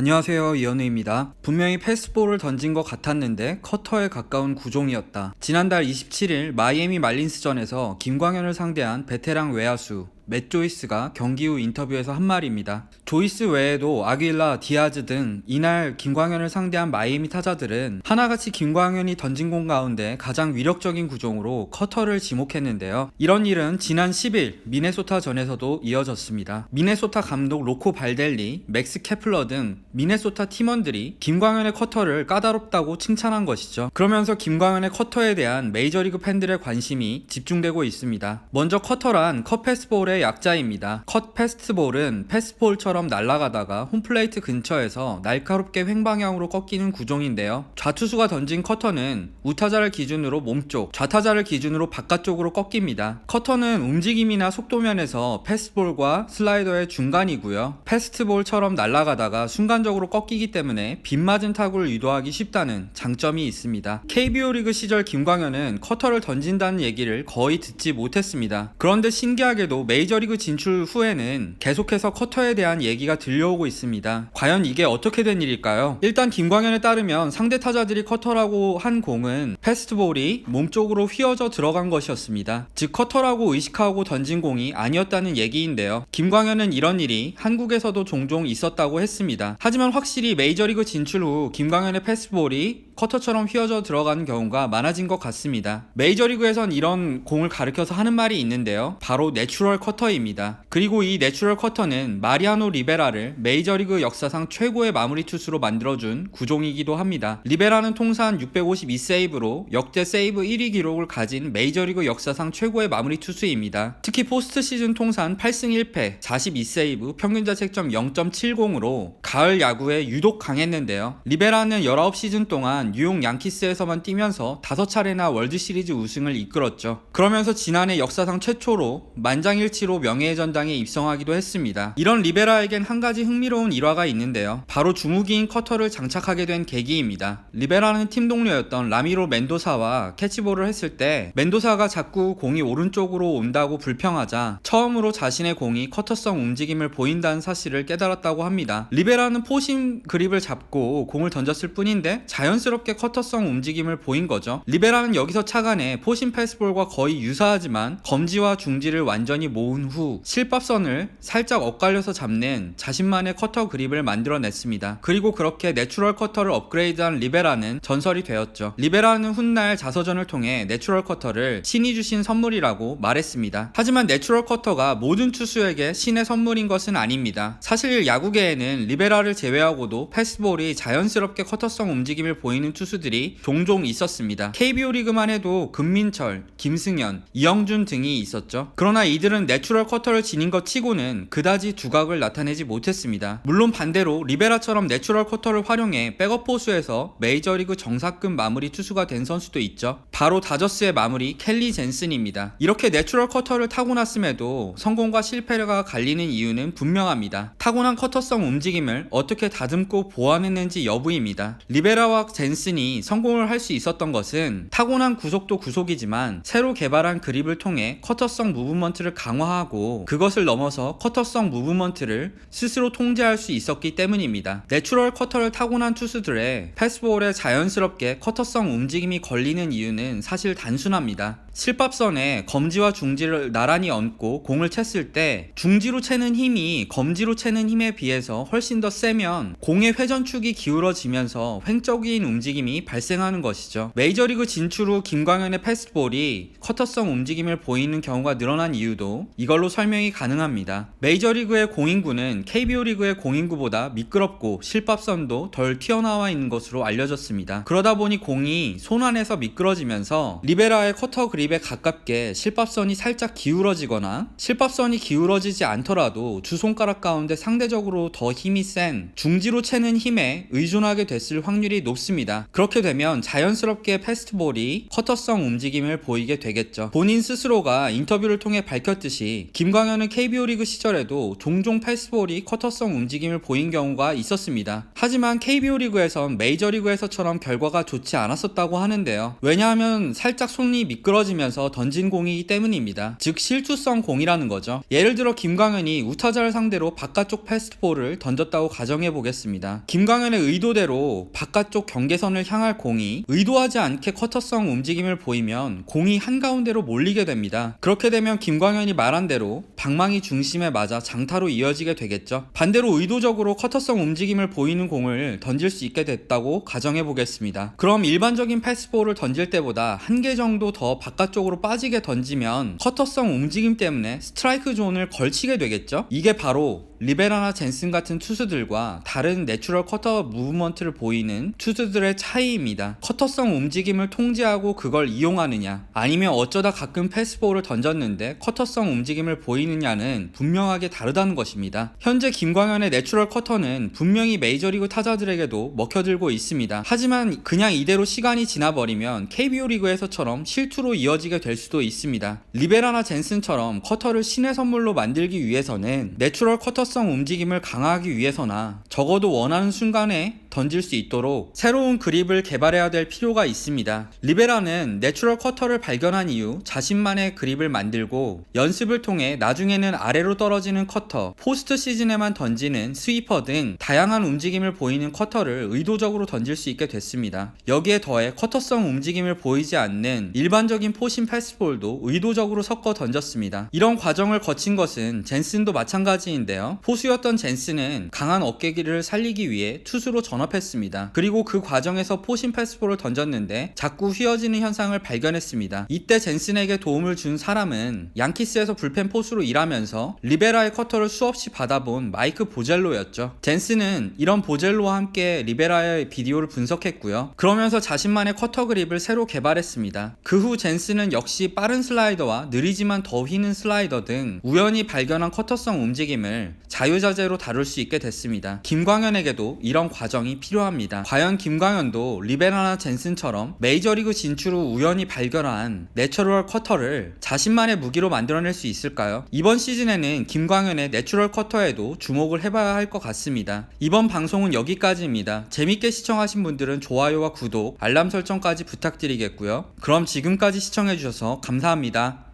안녕하세요 이현우입니다. 분명히 패스볼을 던진 것 같았는데 커터에 가까운 구종이었다. 지난달 27일 마이애미 말린스전에서 김광현을 상대한 베테랑 외야수 맷 조이스가 경기 후 인터뷰에서 한 말입니다. 조이스 외에도 아길라, 디아즈 등 이날 김광현을 상대한 마이애미 타자들은 하나같이 김광현이 던진 공 가운데 가장 위력적인 구종으로 커터를 지목했는데요. 이런 일은 지난 10일 미네소타 전에서도 이어졌습니다. 미네소타 감독 로코 발델리, 맥스 케플러 등 미네소타 팀원들이 김광현의 커터를 까다롭다고 칭찬한 것이죠. 그러면서 김광현의 커터에 대한 메이저리그 팬들의 관심이 집중되고 있습니다. 먼저 커터란 컷 패스볼의 약자입니다. 컷 패스트볼은 패스볼처럼 날아가다가 홈플레이트 근처에서 날카롭게 횡방향으로 꺾이는 구종인데요. 좌투수가 던진 커터는 우타자를 기준으로 몸쪽, 좌타자를 기준으로 바깥쪽으로 꺾입니다. 커터는 움직임이나 속도면에서 패스볼과 슬라이더의 중간이고요. 패스트볼처럼 날아가다가 순간적으로 꺾이기 때문에 빗맞은 타구를 유도하기 쉽다는 장점이 있습니다. KBO 리그 시절 김광현은 커터를 던진다는 얘기를 거의 듣지 못했습니다. 그런데 신기하게도 메이저 리그 진출 후에는 계속해서 커터에 대한 얘기가 들려오고 있습니다. 과연 이게 어떻게 된 일일까요? 일단 김광현에 따르면 상대 타자들이 커터라고 한 공은 패스트볼이 몸쪽으로 휘어져 들어간 것이었습니다. 즉 커터라고 의식하고 던진 공이 아니었다는 얘기인데요. 김광현은 이런 일이 한국에서도 종종 있었다고 했습니다. 하지만 확실히 메이저리그 진출 후 김광현의 패스트볼이 커터처럼 휘어져 들어가는 경우가 많아진 것 같습니다. 메이저리그에선 이런 공을 가르켜서 하는 말이 있는데요. 바로 내추럴 커터입니다. 그리고 이 내추럴 커터는 마리아노 리베라를 메이저리그 역사상 최고의 마무리 투수로 만들어준 구종이기도 합니다. 리베라는 통산 652세이브로 역대 세이브 1위 기록을 가진 메이저리그 역사상 최고의 마무리 투수입니다. 특히 포스트 시즌 통산 8승 1패, 42세이브, 평균 자책점 0.70으로 가을 야구에 유독 강했는데요. 리베라는 19시즌 동안 뉴욕 양키스에서만 뛰면서 5차례나 월드 시리즈 우승을 이끌었죠. 그러면서 지난해 역사상 최초로 만장일치로 명예의 전당에 입성하기도 했습니다. 이런 리베라에겐 한 가지 흥미로운 일화가 있는데요. 바로 주무기인 커터를 장착하게 된 계기입니다. 리베라는 팀 동료였던 라미로 멘도사와 캐치볼을 했을 때 멘도사가 자꾸 공이 오른쪽으로 온다고 불평하자 처음으로 자신의 공이 커터성 움직임을 보인다는 사실을 깨달았다고 합니다. 리베라는 포심 그립을 잡고 공을 던졌을 뿐인데 자연스럽게 커터성 움직임을 보인 거죠. 리베라는 여기서 착안해 포심 패스볼과 거의 유사하지만 검지와 중지를 완전히 모은 후 실밥선을 살짝 엇갈려서 잡는 자신만의 커터 그립을 만들어냈습니다. 그리고 그렇게 내추럴 커터를 업그레이드한 리베라는 전설이 되었죠. 리베라는 훗날 자서전을 통해 내추럴 커터를 신이 주신 선물이라고 말했습니다. 하지만 내추럴 커터가 모든 투수에게 신의 선물인 것은 아닙니다. 사실 야구계에는 리베라를 제외하고도 패스볼이 자연스럽게 커터성 움직임을 보 이는 투수들이 종종 있었습니다. KBO 리그만 해도 금민철, 김승현, 이영준 등이 있었죠. 그러나 이들은 내추럴 커터를 지닌 것 치고는 그다지 두각을 나타내지 못했습니다. 물론 반대로 리베라처럼 내추럴 커터를 활용해 백업 포수에서 메이저리그 정사급 마무리 투수가 된 선수도 있죠. 바로 다저스의 마무리 켈리 젠슨입니다. 이렇게 내추럴 커터를 타고났음에도 성공과 실패가 갈리는 이유는 분명합니다. 타고난 커터성 움직임을 어떻게 다듬고 보완했는지 여부입니다. 리베라와 젠 슨이 성공을 할 수 있었던 것은 타고난 구속도 구속이지만 새로 개발한 그립을 통해 커터성 무브먼트를 강화하고 그것을 넘어서 커터성 무브먼트를 스스로 통제할 수 있었기 때문입니다. 내추럴 커터를 타고난 투수들의 패스볼에 자연스럽게 커터성 움직임이 걸리는 이유는 사실 단순합니다. 실밥선에 검지와 중지를 나란히 얹고 공을 챘을 때 중지로 채는 힘이 검지로 채는 힘에 비해서 훨씬 더 세면 공의 회전축이 기울어지면서 횡적인 움직임이 발생하는 것이죠. 메이저리그 진출 후 김광현의 패스볼이 커터성 움직임을 보이는 경우가 늘어난 이유도 이걸로 설명이 가능합니다. 메이저리그의 공인구는 KBO 리그의 공인구보다 미끄럽고 실밥선도 덜 튀어나와 있는 것으로 알려졌습니다. 그러다 보니 공이 손 안에서 미끄러지면서 리베라의 커터 그립 에 가깝게 실밥선이 살짝 기울어지거나 실밥선이 기울어지지 않더라도 두 손가락 가운데 상대적으로 더 힘이 센 중지로 채는 힘에 의존하게 됐을 확률이 높습니다. 그렇게 되면 자연스럽게 패스트볼이 커터성 움직임을 보이게 되겠죠. 본인 스스로가 인터뷰를 통해 밝혔듯이 김광현은 KBO 리그 시절에도 종종 패스볼이 커터성 움직임을 보인 경우가 있었습니다. 하지만 KBO 리그에선 메이저 리그에서처럼 결과가 좋지 않았었다고 하는데요. 왜냐하면 살짝 손이 미끄러지 만들어지면서 던진 공이기 때문입니다. 즉 실투성 공이라는 거죠. 예를 들어 김광현이 우타자를 상대로 바깥쪽 패스트볼을 던졌다고 가정해 보겠습니다. 김광현의 의도대로 바깥쪽 경계선을 향할 공이 의도하지 않게 커터성 움직임을 보이면 공이 한가운데로 몰리게 됩니다. 그렇게 되면 김광현이 말한 대로 방망이 중심에 맞아 장타로 이어지게 되겠죠. 반대로 의도적으로 커터성 움직임을 보이는 공을 던질 수 있게 됐다고 가정해 보겠습니다. 그럼 일반적인 패스볼을 던질 때보다 한 개 정도 더 바깥 쪽으로 빠지게 던지면 커터성 움직임 때문에 스트라이크 존을 걸치게 되겠죠. 이게 바로 리베라나 젠슨 같은 투수들과 다른 내추럴 커터 무브먼트를 보이는 투수들의 차이입니다. 커터성 움직임을 통제하고 그걸 이용하느냐, 아니면 어쩌다 가끔 패스볼을 던졌는데 커터성 움직임을 보이느냐는 분명하게 다르다는 것입니다. 현재 김광현의 내추럴 커터는 분명히 메이저리그 타자들에게도 먹혀들고 있습니다. 하지만 그냥 이대로 시간이 지나버리면 KBO 리그에서처럼 실투로 이어 지게 될 수도 있습니다. 리베라나 젠슨처럼 커터를 신의 선물로 만들기 위해서는 내추럴 커터성 움직임을 강화하기 위해서나 적어도 원하는 순간에 던질 수 있도록 새로운 그립을 개발해야 될 필요가 있습니다. 리베라는 내추럴 커터를 발견한 이후 자신만의 그립을 만들고 연습을 통해 나중에는 아래로 떨어지는 커터, 포스트 시즌에만 던지는 스위퍼 등 다양한 움직임을 보이는 커터를 의도적으로 던질 수 있게 됐습니다. 여기에 더해 커터성 움직임을 보이지 않는 일반적인 포신 패스볼도 의도적으로 섞어 던졌습니다. 이런 과정을 거친 것은 젠슨도 마찬가지인데요. 포수였던 젠슨은 강한 어깨기를 살리기 위해 투수로 전 업했습니다. 그리고 그 과정에서 포신 패스볼을 던졌는데 자꾸 휘어지는 현상을 발견했습니다. 이때 젠슨에게 도움을 준 사람은 양키스에서 불펜 포수로 일하면서 리베라의 커터를 수없이 받아본 마이크 보젤로였죠. 젠슨은 이런 보젤로와 함께 리베라의 비디오를 분석했고요. 그러면서 자신만의 커터 그립을 새로 개발했습니다. 그 후 젠슨은 역시 빠른 슬라이더와 느리지만 더 휘는 슬라이더 등 우연히 발견한 커터성 움직임을 자유자재로 다룰 수 있게 됐습니다. 김광현에게도 이런 과정 이 필요합니다. 과연 김광현도 리베라나 젠슨처럼 메이저리그 진출 후 우연히 발견한 내추럴 커터를 자신만의 무기로 만들어낼 수 있을까요? 이번 시즌에는 김광현의 내추럴 커터에도 주목을 해봐야 할 것 같습니다. 이번 방송은 여기까지입니다. 재밌게 시청하신 분들은 좋아요와 구독, 알람 설정까지 부탁드리겠고요. 그럼 지금까지 시청해주셔서 감사합니다.